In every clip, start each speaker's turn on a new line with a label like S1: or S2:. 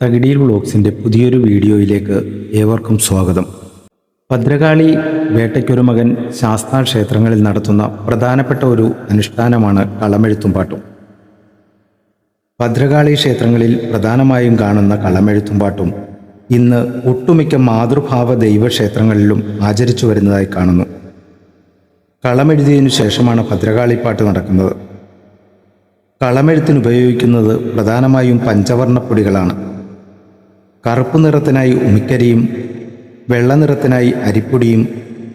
S1: തകിടിയിൽ വ്ളോഗ്സിന്റെ പുതിയൊരു വീഡിയോയിലേക്ക് ഏവർക്കും സ്വാഗതം. ഭദ്രകാളി വേട്ടയ്ക്കൊരു മകൻ ശാസ്താ ക്ഷേത്രങ്ങളിൽ നടത്തുന്ന പ്രധാനപ്പെട്ട ഒരു അനുഷ്ഠാനമാണ് കളമെഴുത്തും പാട്ടും ഭദ്രകാളി ക്ഷേത്രങ്ങളിൽ പ്രധാനമായും കാണുന്ന കളമെഴുത്തും പാട്ടും ഇന്ന് ഒട്ടുമിക്ക മാതൃഭാവ ദൈവക്ഷേത്രങ്ങളിലും ആചരിച്ചു വരുന്നതായി കാണുന്നു. കളമെഴുതിയതിനു ശേഷമാണ് ഭദ്രകാളിപ്പാട്ട് നടക്കുന്നത്. കളമെഴുത്തിന് ഉപയോഗിക്കുന്നത് പ്രധാനമായും പഞ്ചവർണപ്പൊടികളാണ്. കറുപ്പ് നിറത്തിനായി ഉമിക്കരിയും വെള്ള നിറത്തിനായി അരിപ്പൊടിയും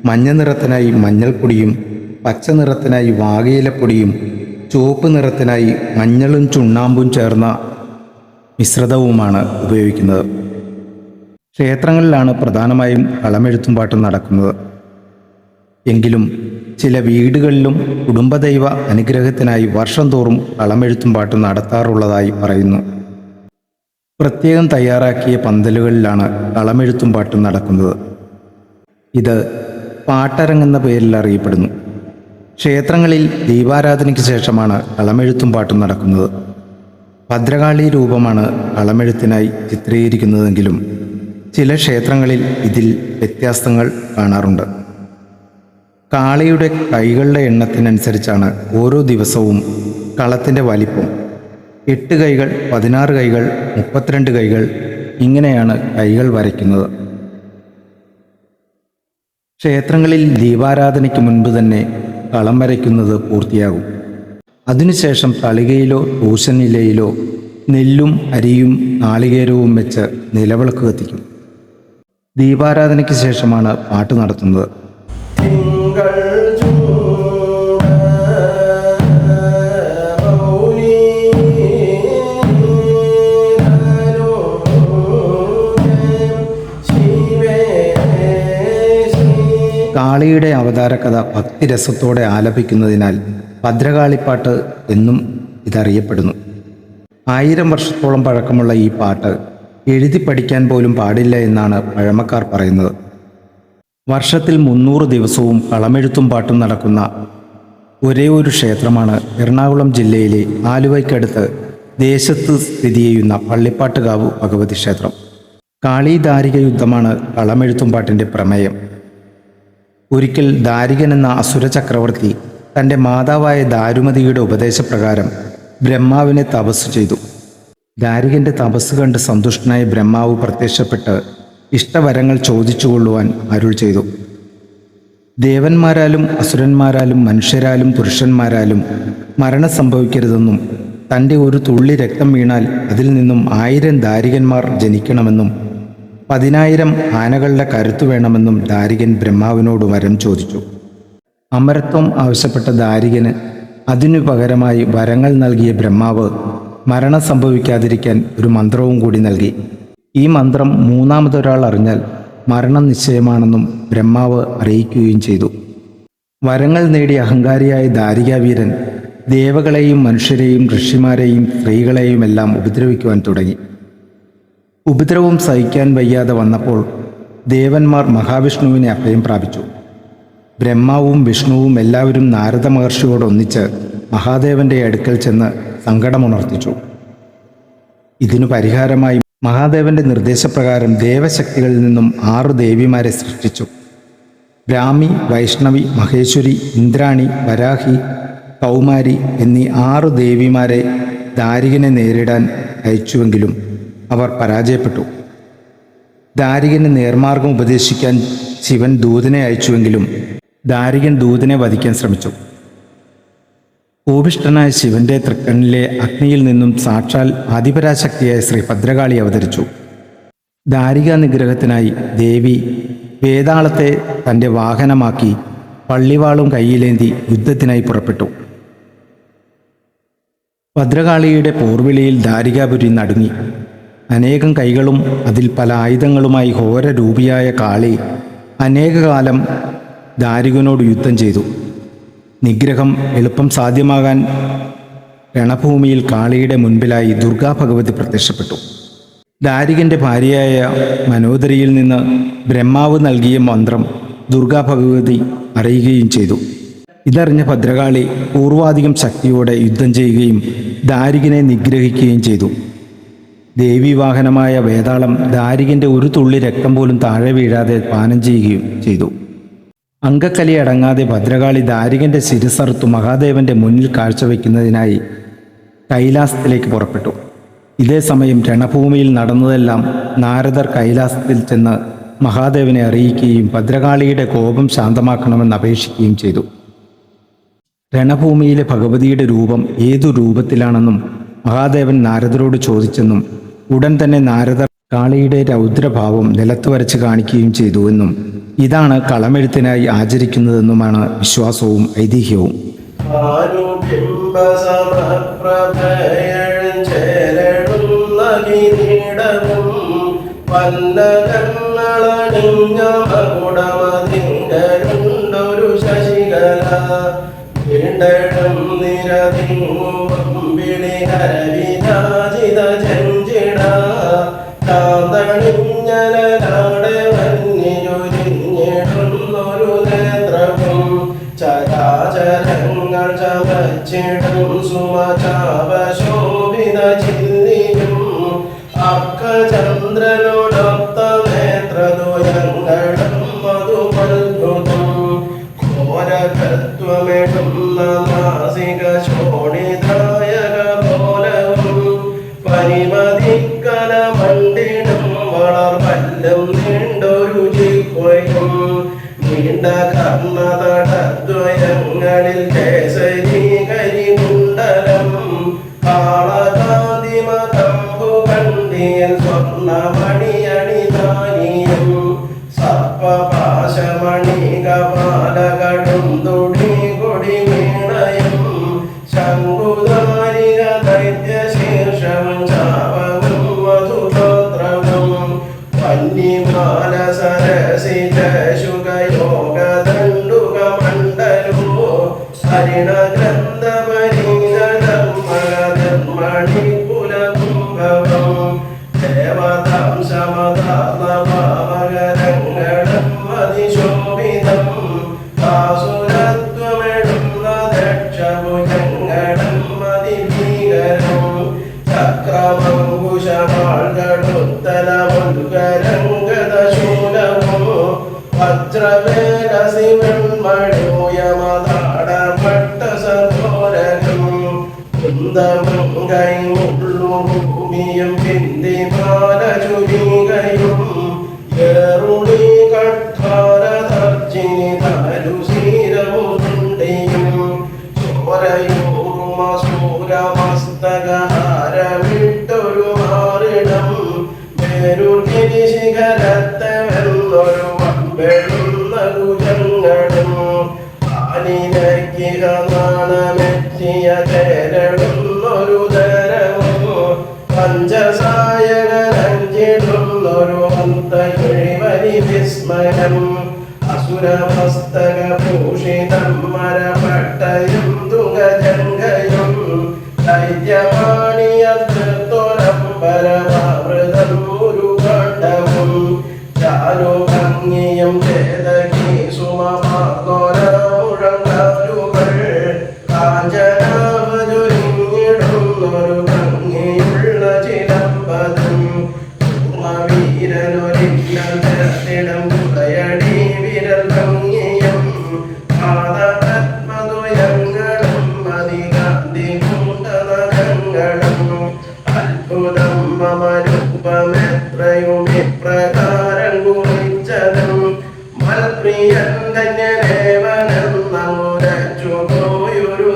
S1: മഞ്ഞ നിറത്തിനായി മഞ്ഞൾപ്പൊടിയും പച്ച നിറത്തിനായി വാകയിലപ്പൊടിയും ചുവപ്പ് നിറത്തിനായി മഞ്ഞളും ചുണ്ണാമ്പും ചേർന്ന മിശ്രിതവുമാണ് ഉപയോഗിക്കുന്നത്. ക്ഷേത്രങ്ങളിലാണ് പ്രധാനമായും കളമെഴുത്തും പാട്ടും നടക്കുന്നത്. എങ്കിലും ചില വീടുകളിലും കുടുംബദൈവ അനുഗ്രഹത്തിനായി വർഷം തോറും കളമെഴുത്തും പാട്ടും നടത്താറുള്ളതായി പറയുന്നു. പ്രത്യേകം തയ്യാറാക്കിയ പന്തലുകളിലാണ് കളമെഴുത്തും പാട്ടും നടക്കുന്നത്. ഇത് പാട്ടരങ്ങെന്ന പേരിൽ അറിയപ്പെടുന്നു. ക്ഷേത്രങ്ങളിൽ ദീപാരാധനയ്ക്ക് ശേഷമാണ് കളമെഴുത്തും പാട്ടും നടക്കുന്നത്. ഭദ്രകാളി രൂപമാണ് കളമെഴുത്തിനായി ചിത്രീകരിക്കുന്നതെങ്കിലും ചില ക്ഷേത്രങ്ങളിൽ ഇതിൽ വ്യത്യാസങ്ങൾ കാണാറുണ്ട്. കാളിയുടെ കൈകളുടെ എണ്ണത്തിനനുസരിച്ചാണ് ഓരോ ദിവസവും കളത്തിന്റെ വലിപ്പം എട്ട് കൈകൾ പതിനാറ് കൈകൾ മുപ്പത്തിരണ്ട് കൈകൾ ഇങ്ങനെയാണ് കൈകൾ വരയ്ക്കുന്നത്. ക്ഷേത്രങ്ങളിൽ ദീപാരാധനയ്ക്ക് മുൻപ് തന്നെ കളം വരയ്ക്കുന്നത് പൂർത്തിയാകും. അതിനുശേഷം തളികയിലോ തൂശനിലയിലോ നെല്ലും അരിയും നാളികേരവും വെച്ച് നിലവിളക്ക് കത്തിക്കും. ദീപാരാധനയ്ക്ക് ശേഷമാണ് പാട്ട് നടത്തുന്നത്.
S2: തിങ്കൾ
S1: കാളിയുടെ അവതാര കഥ ഭക്തിരസത്തോടെ ആലപിക്കുന്നതിനാൽ ഭദ്രകാളിപ്പാട്ട് എന്നും ഇതറിയപ്പെടുന്നു. ആയിരം വർഷത്തോളം പഴക്കമുള്ള ഈ പാട്ട് എഴുതി പഠിക്കാൻ പോലും പാടില്ല എന്നാണ് പഴമക്കാർ പറയുന്നത്. വർഷത്തിൽ മുന്നൂറ് ദിവസവും കളമെഴുത്തും പാട്ടും നടക്കുന്ന ഒരേ ഒരു ക്ഷേത്രമാണ് എറണാകുളം ജില്ലയിലെ ആലുവയ്ക്കടുത്ത് ദേശത്ത് സ്ഥിതി ചെയ്യുന്ന പള്ളിപ്പാട്ടുകാവ് ഭഗവതി ക്ഷേത്രം. കാളിധാരിക യുദ്ധമാണ് കളമെഴുത്തും പാട്ടിന്റെ പ്രമേയം. ഒരിക്കൽ ദാരികൻ എന്ന അസുര ചക്രവർത്തി തന്റെ മാതാവായ ദാരുമതിയുടെ ഉപദേശപ്രകാരം ബ്രഹ്മാവിനെ തപസ് ചെയ്തു. ദാരികന്റെ തപസ് കണ്ട് സന്തുഷ്ടനായ ബ്രഹ്മാവ് പ്രത്യക്ഷപ്പെട്ട് ഇഷ്ടവരങ്ങൾ ചോദിച്ചുകൊള്ളുവാൻ അരുൾ ചെയ്തു. ദേവന്മാരാലും അസുരന്മാരാലും മനുഷ്യരാലും പുരുഷന്മാരാലും മരണം സംഭവിക്കരുതെന്നും തന്റെ ഒരു തുള്ളി രക്തം വീണാൽ അതിൽ നിന്നും ആയിരം ദാരികന്മാർ ജനിക്കണമെന്നും പതിനായിരം ആനകളുടെ കരുത്തു വേണമെന്നും ദാരികൻ ബ്രഹ്മാവിനോട് വരം ചോദിച്ചു. അമരത്വം ആവശ്യപ്പെട്ട ദാരികന് അതിനു പകരമായി വരങ്ങൾ നൽകിയ ബ്രഹ്മാവ് മരണം സംഭവിക്കാതിരിക്കാൻ ഒരു മന്ത്രവും കൂടി നൽകി. ഈ മന്ത്രം മൂന്നാമതൊരാൾ അറിഞ്ഞാൽ മരണം നിശ്ചയമാണെന്നും ബ്രഹ്മാവ് അറിയിക്കുകയും ചെയ്തു. വരങ്ങൾ നേടിയ അഹങ്കാരിയായ ദാരികാവീരൻ ദേവകളെയും മനുഷ്യരെയും ഋഷിമാരെയും സ്ത്രീകളെയുമെല്ലാം ഉപദ്രവിക്കുവാൻ തുടങ്ങി. ഉപദ്രവം സഹിക്കാൻ വയ്യാതെ വന്നപ്പോൾ ദേവന്മാർ മഹാവിഷ്ണുവിനെ അഭയം പ്രാപിച്ചു. ബ്രഹ്മാവും വിഷ്ണുവും എല്ലാവരും നാരദ മഹർഷിയോടൊന്നിച്ച് മഹാദേവന്റെ അടുക്കൽ ചെന്ന് സങ്കടമുണർത്തിച്ചു. ഇതിനു പരിഹാരമായി മഹാദേവന്റെ നിർദ്ദേശപ്രകാരം ദേവശക്തികളിൽ നിന്നും ആറു ദേവിമാരെ സൃഷ്ടിച്ചു. ബ്രാഹ്മി വൈഷ്ണവി മഹേശ്വരി ഇന്ദ്രാണി വരാഹി കൗമാരി എന്നീ ആറു ദേവിമാരെ ദാരികനെ നേരിടാൻ അയച്ചുവെങ്കിലും അവർ പരാജയപ്പെട്ടു. ദാരികന് നേർമാർഗം ഉപദേശിക്കാൻ ശിവൻ ദൂതനെ അയച്ചുവെങ്കിലും ദാരികൻ ദൂതനെ വധിക്കാൻ ശ്രമിച്ചു. കോപിഷ്ഠനായ ശിവന്റെ തൃക്കണ്ണിലെ അഗ്നിയിൽ നിന്നും സാക്ഷാൽ ആധിപരാശക്തിയായ ശ്രീ ഭദ്രകാളി അവതരിച്ചു. ദാരിക നിഗ്രഹത്തിനായി ദേവി വേതാളത്തെ തന്റെ വാഹനമാക്കി പള്ളിവാളും കയ്യിലേന്തി യുദ്ധത്തിനായി പുറപ്പെട്ടു. ഭദ്രകാളിയുടെ പോർവിളിയിൽ ദാരികാപുരി നടുങ്ങി. അനേകം കൈകളും അതിൽ പല ആയുധങ്ങളുമായി ഘോരരൂപിയായ കാളി അനേകകാലം ദാരികനോട് യുദ്ധം ചെയ്തു. നിഗ്രഹം എളുപ്പം സാധ്യമാകാൻ രണഭൂമിയിൽ കാളിയുടെ മുൻപിലായി ദുർഗാ ഭഗവതി പ്രത്യക്ഷപ്പെട്ടു. ദാരികന്റെ ഭാര്യയായ മനോദരിയിൽ നിന്ന് ബ്രഹ്മാവ് നൽകിയ മന്ത്രം ദുർഗാ ഭഗവതി അറിയുകയും ചെയ്തു. ഇതറിഞ്ഞ ഭദ്രകാളി പൂർവാധികം ശക്തിയോടെ യുദ്ധം ചെയ്യുകയും ദാരികനെ നിഗ്രഹിക്കുകയും ചെയ്തു. ദേവീവാഹനമായ വേതാളം ദാരികന്റെ ഒരു തുള്ളി രക്തം പോലും താഴെ വീഴാതെ പാനം ചെയ്യുകയും ചെയ്തു. അങ്കക്കലി അടങ്ങാതെ ഭദ്രകാളി ദാരികന്റെ ശിരസറുത്തു മഹാദേവന്റെ മുന്നിൽ കാഴ്ചവെക്കുന്നതിനായി കൈലാസത്തിലേക്ക് പുറപ്പെട്ടു. ഇതേ സമയം രണഭൂമിയിൽ നടന്നതെല്ലാം നാരദർ കൈലാസത്തിൽ ചെന്ന് മഹാദേവനെ അറിയിക്കുകയും ഭദ്രകാളിയുടെ കോപം ശാന്തമാക്കണമെന്ന് അപേക്ഷിക്കുകയും ചെയ്തു. രണഭൂമിയിലെ ഭഗവതിയുടെ രൂപം ഏതു രൂപത്തിലാണെന്നും മഹാദേവൻ നാരദരോട് ചോദിച്ചെന്നും ഉടൻ തന്നെ നാരദർ കാളിയുടെ രൗദ്രഭാവം നിലത്ത് വരച്ച് കാണിക്കുകയും ചെയ്തു എന്നും ഇതാണ് കളമെഴുത്തിനായി ആചരിക്കുന്നതെന്നുമാണ് വിശ്വാസവും ഐതിഹ്യവും.
S2: കിരീടവും ജിഹ്വയും നീണ്ട കർണതടദ്വയങ്ങളിൽ കേസരി കരികുണ്ടലം കാളകാന്തിമ തമ്പു കണ്ടിയൽ സ്വർണമണിയണിതാനിയും സർപ്പപാശമണി കപാലകടും തുടി കൊടി വീണയും ശങ്കുധാരിക ദൈത്യശീർഷവും സമതാത്മഭാവകരങ്ങളും അതിശോഭിതം ആസുരത്വമെടുന്ന ദക്ഷഭുജങ്ങളും അതിഭീകരം ചക്രമങ്കുശമാൾകളുത്തല മുൽകരംഗതശൂലവും വജ്രവേലസി വെൺമഴോയമതാടപട്ട സധോരകം കുന്തമും മേരുഗിരി ശിഖരത്തെ വെന്നൊരു വമ്പെഴുന്ന കുജങ്ങളും ആനിനക്കിക നാണമെത്തിയ ചേരടുന്നൊരു തരവും പഞ്ചസായകരഞ്ചിടുന്നൊരു അന്തഴി വിസ്മയം അസുരമസ്തകഭൂഷിതം മരപട്ടയും വീരനൊരിടം കുടയടി വിരൽ ഭംഗിയും പാദപത്മതുയങ്ങളും കുണ്ടനങ്ങളും അത്ഭുതം മമ രൂപമെത്രയും ഇപ്രകാരം കുറിച്ചതും. മൽപ്രിയൻ ധന്യദേവനെന്നുരച്ചു പോയൊരു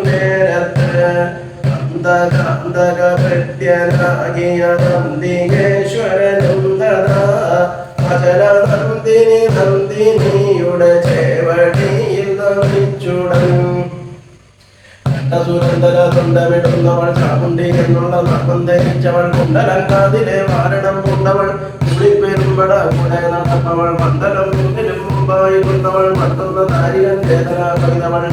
S2: നന്ദിനി നന്ദിനിയുടെ ചേവടിയിൽ നമിച്ചുടൻ സുരന്തര തുണ്ടമിടുന്നവൾ ചാമുണ്ടി എന്നുള്ള നാമം ധരിച്ചവൾ കുണ്ടലങ്കാതിലെ വാരണം കൊണ്ടവൾ കുളിപ്പെരുമ്പട കൂടെ നടന്നവൾ മണ്ഡലം മുന്നിലും മുമ്പായി കൊണ്ടവൾ മട്ടുന്ന താരികൻ ചേതന കവിതവൾ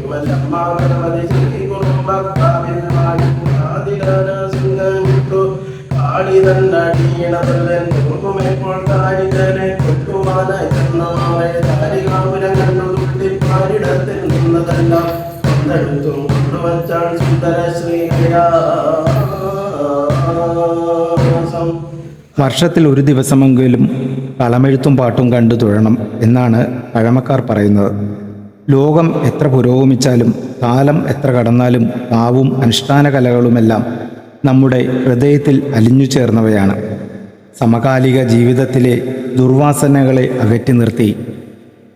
S2: ഇവല്ലമ്മാവനമതി ശ്രീ കുറുമ്പക്കാവിൽ സിംഹമിട്ടു ശ്രീകയാ
S1: വർഷത്തിൽ ഒരു ദിവസമെങ്കിലും കളമെഴുത്തും പാട്ടും കണ്ടു തുഴണം എന്നാണ് പഴമക്കാർ പറയുന്നത്. ലോകം എത്ര പുരോഗമിച്ചാലും കാലം എത്ര കടന്നാലും പാവും അനുഷ്ഠാന കലകളുമെല്ലാം നമ്മുടെ ഹൃദയത്തിൽ അലിഞ്ഞു ചേർന്നവയാണ്. സമകാലിക ജീവിതത്തിലെ ദുർവാസനകളെ അകറ്റി നിർത്തി.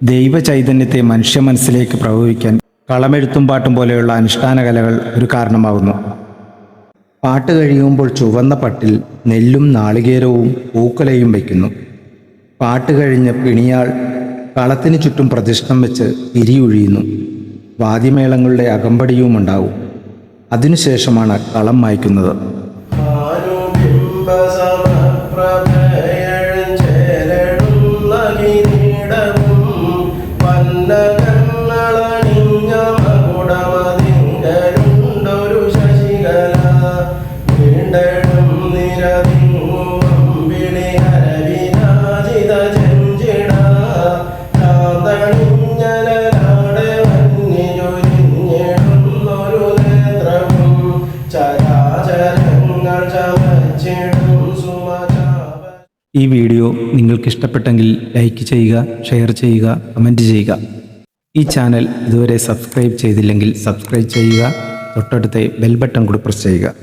S1: ദൈവചൈതന്യത്തെ മനുഷ്യ മനസ്സിലേക്ക് പ്രവഹിക്കാൻ കളമെഴുത്തും പാട്ടും പോലെയുള്ള അനുഷ്ഠാന കലകൾ ഒരു കാരണമാകുന്നു പാട്ട് കഴിയുമ്പോൾ ചുവന്ന പട്ടിൽ നെല്ലും നാളികേരവും പൂക്കലയും വയ്ക്കുന്നു. പാട്ട് കഴിഞ്ഞ പിണിയാൾ കളത്തിന് ചുറ്റും പ്രതിഷ്ഠം വെച്ച് തിരിയൊഴിയുന്നു വാദ്യമേളങ്ങളുടെ അകമ്പടിയും ഉണ്ടാവും അതിനുശേഷമാണ് കളം മായ്ക്കുന്നത്. നിങ്ങൾക്ക് ഇഷ്ടപ്പെട്ടെങ്കിൽ ലൈക്ക് ചെയ്യുക ഷെയർ ചെയ്യുക കമന്റ് ചെയ്യുക. ഈ ചാനൽ ഇതുവരെ സബ്സ്ക്രൈബ് ചെയ്തില്ലെങ്കിൽ സബ്സ്ക്രൈബ് ചെയ്യുക. തൊട്ടടുത്ത ബെൽ ബട്ടൺ കൂടി പ്രസ് ചെയ്യുക.